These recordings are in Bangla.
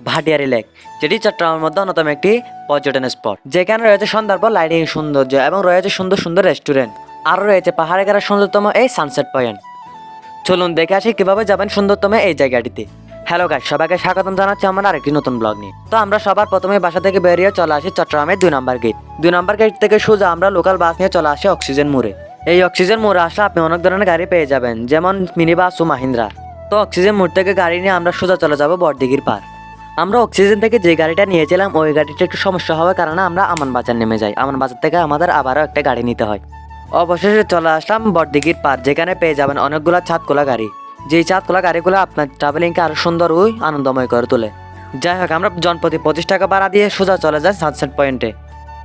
ভাটিয়ারি লেক, যেটি চট্টগ্রামের মধ্যে অন্যতম একটি পর্যটন স্পট। যেখানে রয়েছে সন্ধ্যার পর লাইটিং সৌন্দর্য এবং রয়েছে সুন্দর সুন্দর রেস্টুরেন্ট আরও রয়েছে পাহাড়ে ঘেরা সুন্দরতম এই সানসেট পয়েন্ট চলুন দেখে আসি কীভাবে যাবেন সুন্দরতম এই জায়গাটিতে। হ্যালো গাইস সবাইকে স্বাগতম জানাচ্ছি আমার আরেকটি নতুন ব্লগ নিয়ে। তো আমরা সবার প্রথমে বাসা থেকে বেরিয়ে চলে আসি চট্টগ্রামের দুই নম্বর গেট দুই নম্বর গেট থেকে সোজা আমরা লোকাল বাস নিয়ে চলে আসি অক্সিজেন মোড়ে এই অক্সিজেন মোড়ে আসলে আপনি অনেক ধরনের গাড়ি পেয়ে যাবেন, যেমন মিনি বাস ও মাহিন্দ্রা। তো অক্সিজেন মোড় থেকে গাড়ি নিয়ে আমরা সোজা চলে যাব বড়দিঘির পার আমরা অক্সিজেন থেকে যে গাড়িটা নিয়েছিলাম, ওই গাড়িটা একটু সমস্যা হওয়ার কারণে আমরা আমান বাজার নেমে যাই। আমান বাজার থেকে আমাদের আবারও একটা গাড়ি নিতে হয়। অবশেষে চলে আসলাম বড়দিঘির পার যেখানে পেয়ে যাবেন অনেকগুলো ছাদখোলা গাড়ি। যেই চাঁদখোলা গাড়িগুলো আপনার ট্রাভেলিংকে আরও সুন্দর ওই আনন্দময় করে তোলে। যাই হোক, আমরা জনপ্রতি পঁচিশ টাকা ভাড়া দিয়ে সোজা চলে যাই সানসেট পয়েন্টে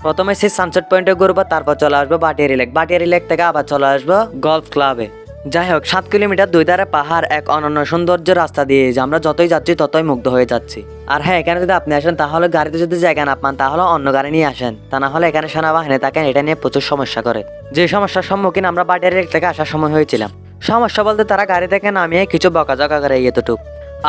প্রথমে সেই সানসেট পয়েন্টে ঘুরবো, তারপর চলে আসব বাটিয়ারি লেক বাটিয়ারি লেক থেকে আবার চলে আসব গলফ ক্লাবে যাই হোক সাত কিলোমিটার দুই ধারে পাহাড় এক অনন্য সৌন্দর্য রাস্তা দিয়ে আমরা যতই যাচ্ছি ততই মুগ্ধ হয়ে যাচ্ছি। আর হ্যাঁ এখানে যদি আপনি আসেন, তাহলে গাড়িতে যদি জায়গা না পান, তাহলে অন্য গাড়ি নিয়ে আসেন। তা না হলে এখানে সেনাবাহিনী থাকেন, এটা নিয়ে প্রচুর সমস্যা করে। যে সমস্যার সম্মুখীন আমরা বাড়ির থেকে আসার সময় হয়েছিলাম। সমস্যা বলতে তারা গাড়ি থেকে নামিয়ে কিছু বকাঝকা করে এতটুক।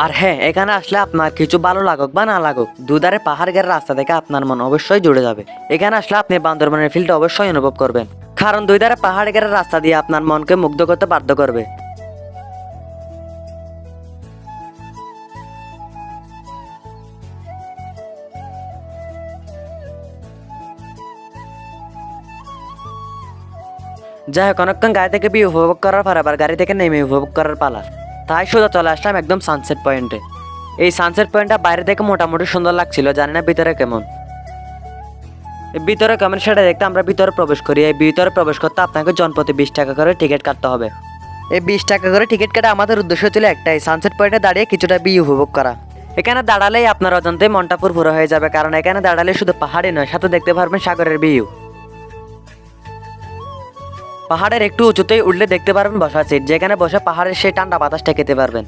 আর হ্যাঁ এখানে আসলে আপনার কিছু ভালো লাগুক বা না লাগুক দুধারে পাহাড় গের রাস্তা থেকে আপনার মন অবশ্যই জুড়ে যাবে। এখানে আসলে আপনি বান্দরবনের ফিল্ডটা অবশ্যই অনুভব করবেন। কারণ দুই ধারে পাহাড়ে গের রাস্তা দিয়ে আপনার মনকে মুগ্ধ করতে বাধ্য করবে। যাই হোক, অনেকক্ষণ গাড়ি থেকে বি উপভোগ করার পর আবার গাড়ি থেকে নেমে উপভোগ করার পালা। তাই সোজা চলে আসলাম একদম সানসেট পয়েন্টে এই সানসেট পয়েন্টটা বাইরে থেকে মোটামুটি সুন্দর লাগছিল, জানি না ভিতরে কেমন। ভিতরে কেমন সেটা দেখতে আমরা ভিতরে প্রবেশ করি। এই ভিতরে প্রবেশ করতে আপনাকে জনপ্রতি বিশ টাকা করে টিকিট কাটতে হবে। এই বিশ টাকা করে টিকিট কাটা আমাদের উদ্দেশ্য ছিল একটাই সানসেট পয়েন্টে দাঁড়িয়ে কিছুটা বি উপভোগ করা। এখানে দাঁড়ালেই আপনার অজান্তে মনটা পুরো হয়ে যাবে কারণ এখানে দাঁড়ালে শুধু পাহাড়ই নয় সাথে দেখতে পারবেন সাগরের ভিউ পাহাড়ের একটু উঁচুতেই উঠলে দেখতে পারবেন বসা সিট যেখানে বসে পাহাড়ের সেই ঠান্ডা বাতাসটা খেতে পারবেন।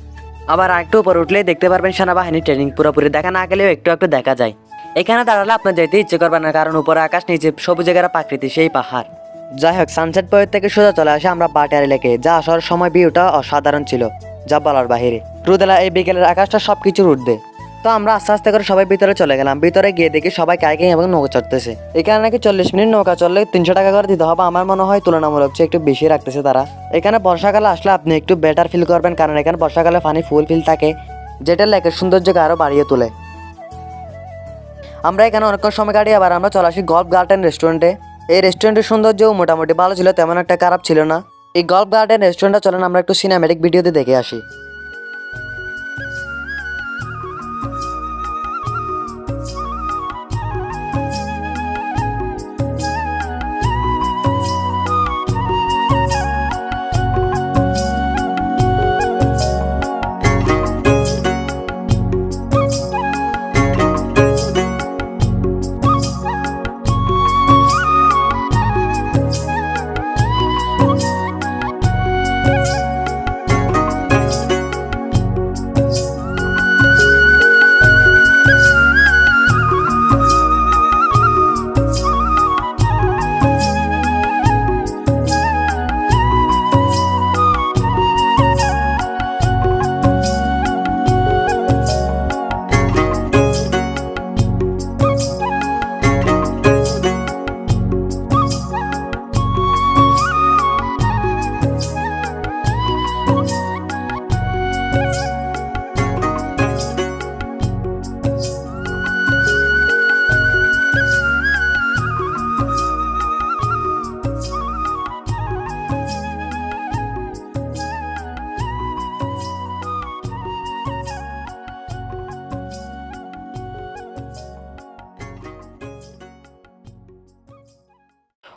আবার আরেকটু উপর উঠলেই দেখতে পারবেন সেনাবাহিনী ট্রেনিং পুরোপুরি দেখা না গেলেও একটু একটু দেখা যায়। এখানে দাঁড়ালে আপনার যেতে ইচ্ছে করবে না, কারণ উপরে আকাশ, নিচে সবুজ জায়গার প্রাকৃতিক সেই পাহাড়। যাই হোক সানসেট পয়েন্ট থেকে সোজা চলে আসে আমরা বাটিয়ারি লেকে, যা আসার সময় ভিউটা অসাধারণ ছিল, যা বলার বাহিরে। রুদেলা, এই বিকেলের আকাশটা সব কিছুর উঠবে তো আমরা আস্তে আস্তে করে সবাই ভিতরে চলে গেলাম। ভিতরে গিয়ে দেখি সবাই কাইকিং এবং নৌকা চড়তেছে। এখানে নাকি চল্লিশ মিনিট নৌকা চললে তিনশো টাকা করে দিতে হবে, আমার মনে হয় তুলনামূলক চেয়ে একটু বেশি রাখতেছে তারা। এখানে বর্ষাকালে আসলে আপনি একটু বেটার ফিল করবেন, কারণ এখানে বর্ষাকালে পানি ফুল ফিল থাকে, যেটা লেকের সৌন্দর্যকে আরও বাড়িয়ে তোলে। আমরা এখানে অনেকক্ষণ সময় কাটিয়ে আবার আমরা চলে আসি গল্ফ গার্ডেন রেস্টুরেন্টে এই রেস্টুরেন্টের সৌন্দর্যও মোটামুটি ভালো ছিল, তেমন একটা খারাপ ছিল না। এই গল্ফ গার্ডেন রেস্টুরেন্টটা চলেন, আমরা একটু সিনেমেটিক ভিডিওতে দেখে আসি।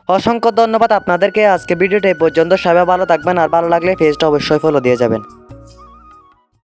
অসংখ্য ধন্যবাদ আপনাদেরকে। আজকে ভিডিওটা এই পর্যন্ত। সবাই ভালো থাকবেন আর ভালো লাগলে পেজটা অবশ্যই ফলো দিয়ে যাবেন।